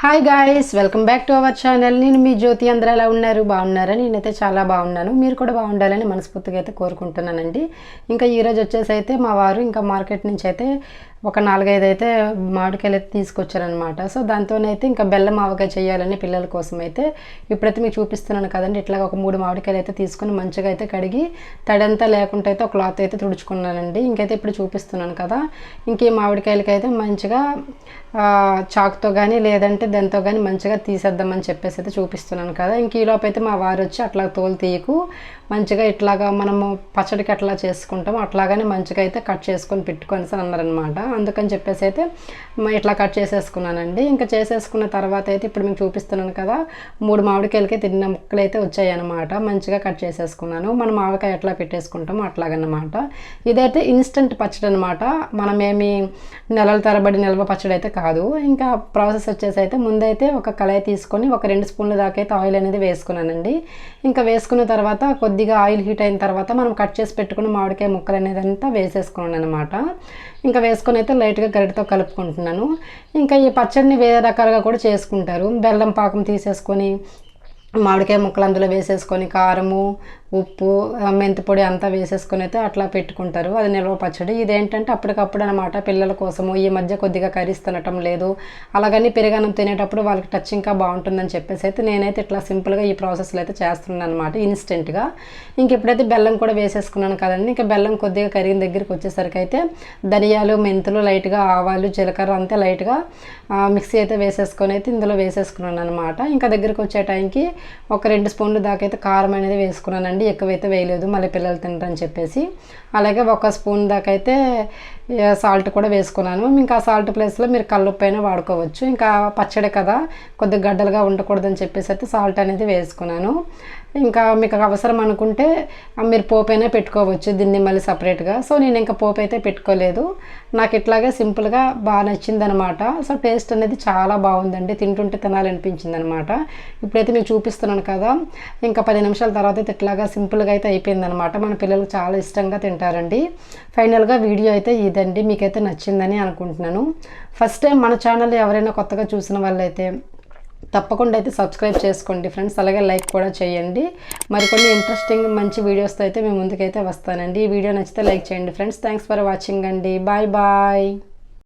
Hi guys welcome back to our channel నేను మీ జ్యోతి అందరూ ఎలా ఉన్నారు? బాగున్నారా? నేనైతే చాలా బాగున్నాను. మీరు కూడా బాగుండాలని మనస్ఫూర్తిగా అయితే కోరుకుంటున్నానండి. ఇంకా ఈరోజు వచ్చేసి అయితే మా వారు ఇంకా మార్కెట్ నుంచి అయితే ఒక నాలుగైదు అయితే మామిడికాయలు అయితే తీసుకొచ్చారనమాట సో దాంతోనైతే ఇంకా బెల్లం ఆవకాయ చేయాలని పిల్లల కోసం అయితే ఇప్పుడైతే మీకు చూపిస్తున్నాను కదండి. ఇట్లా ఒక మూడు మామిడికాయలు అయితే తీసుకొని మంచిగా అయితే కడిగి తడంతా లేకుండా అయితే ఒక క్లాత్ అయితే తుడుచుకున్నానండి. ఇంకైతే ఇప్పుడు చూపిస్తున్నాను కదా. ఇంక ఈ మామిడికాయలకి అయితే మంచిగా చాక్తో చాకుతో కానీ లేదంటే దాంతో కానీ మంచిగా తీసేద్దామని చెప్పేసి అయితే చూపిస్తున్నాను కదా. ఇంక ఈలోపు అయితే మా వారు వచ్చి అట్లా తోలు తీయకు. మంచిగా ఇట్లాగా మనము పచ్చడికి అట్లా చేసుకుంటాం. అట్లాగానే మంచిగా అయితే కట్ చేసుకొని పెట్టుకొని అన్నారనమాట అందుకని చెప్పేసి అయితే ఇట్లా కట్ చేసేసుకున్నానండి. ఇంకా చేసేసుకున్న తర్వాత అయితే ఇప్పుడు మీకు చూపిస్తున్నాను కదా మూడు మామిడికాయలకి తిన్న ముక్కలు అయితే వచ్చాయి అనమాట మంచిగా కట్ చేసేసుకున్నాను. మనం మామిడికాయ ఎట్లా పెట్టేసుకుంటామో అట్లాగనమాట ఇదైతే ఇన్స్టెంట్ పచ్చడి అనమాట మనమేమి నెలల తరబడి నిల్వ పచ్చడి అయితే కాదు. ఇంకా ప్రాసెస్ వచ్చేసి అయితే ముందైతే ఒక కళాయి తీసుకొని ఒక రెండు స్పూన్ల దాకా అయితే ఆయిల్ అనేది వేసుకున్నానండి. ఇంకా వేసుకున్న తర్వాత కొద్ది కొద్దిగా ఆయిల్ హీట్ అయిన తర్వాత మనం కట్ చేసి పెట్టుకున్న మామిడికాయ ముక్కలు అనేది అంతా వేసేసుకున్నాను అనమాట ఇంకా వేసుకొని అయితే లైట్గా గరిటతో కలుపుకుంటున్నాను. ఇంకా ఈ పచ్చడిని వేరే రకాలుగా కూడా చేసుకుంటారు. బెల్లం పాకం తీసేసుకొని మామిడికాయ ముక్కలు అందులో వేసేసుకొని కారము ఉప్పు మెంతిపొడి మెంతి పొడి అంతా వేసేసుకొని అయితే అట్లా పెట్టుకుంటారు. అది నిల్వ పచ్చడి. ఇదేంటంటే అప్పటికప్పుడు అనమాట పిల్లల కోసము ఈ మధ్య కొద్దిగా కర్రీస్ తినటం లేదు. అలాగని పెరుగన్నం తినేటప్పుడు వాళ్ళకి టచ్ ఇంకా బాగుంటుందని చెప్పేసి అయితే నేనైతే ఇట్లా సింపుల్గా ఈ ప్రాసెస్లో అయితే చేస్తున్నాను అనమాట ఇన్స్టెంట్గా. ఇంక ఎప్పుడైతే బెల్లం కూడా వేసేసుకున్నాను కదండి ఇంకా బెల్లం కొద్దిగా కరిగిన దగ్గరికి వచ్చేసరికి అయితే ధనియాలు మెంతులు లైట్గా ఆవాలు జీలకర్ర అంతే లైట్గా మిక్సీ అయితే వేసేసుకొని అయితే ఇందులో వేసేసుకున్నాను అనమాట ఇంకా దగ్గరికి వచ్చే టైంకి ఒక రెండు స్పూన్లు దాకా అయితే కారం అనేది వేసుకున్నానండి. ఎక్కువైతే వేయలేదు. మళ్ళీ పిల్లలు తినరని చెప్పేసి. అలాగే ఒక స్పూన్ దాకా అయితే సాల్ట్ కూడా వేసుకున్నాను. ఇంకా సాల్ట్ ప్లేస్లో మీరు కల్లుప్పైనా వాడుకోవచ్చు. ఇంకా పచ్చడి కదా కొద్దిగా గడ్డలుగా ఉండకూడదని చెప్పేసి అయితే సాల్ట్ అనేది వేసుకున్నాను. ఇంకా మీకు అవసరం అనుకుంటే మీరు పోపు అయినా పెట్టుకోవచ్చు దీన్ని మళ్ళీ సపరేట్గా. సో నేను ఇంకా పోపు అయితే పెట్టుకోలేదు. నాకు ఇట్లాగే సింపుల్గా బాగా నచ్చిందనమాట. సో టేస్ట్ అనేది చాలా బాగుందండి. తింటుంటే తినాలనిపించింది అనమాట ఇప్పుడైతే మీకు చూపిస్తున్నాను కదా ఇంకా పది నిమిషాల తర్వాత అయితే ఇట్లాగా సింపుల్గా అయితే అయిపోయిందనమాట. మన పిల్లలు చాలా ఇష్టంగా తింటారండి. ఫైనల్గా వీడియో అయితే ఇదండి. మీకైతే నచ్చిందని అనుకుంటున్నాను. ఫస్ట్ టైం మన ఛానల్ ఎవరైనా కొత్తగా చూసిన వాళ్ళైతే తప్పకుండా అయితే సబ్స్క్రైబ్ చేసుకోండి. ఫ్రెండ్స్ అలాగే లైక్ కూడా చేయండి. మరికొన్ని ఇంట్రెస్టింగ్ మంచి వీడియోస్తో అయితే మేము ముందుకైతే వస్తానండి. ఈ వీడియో నచ్చితే లైక్ చేయండి. ఫ్రెండ్స్ థ్యాంక్స్ ఫర్ వాచింగ్ అండి. Bye bye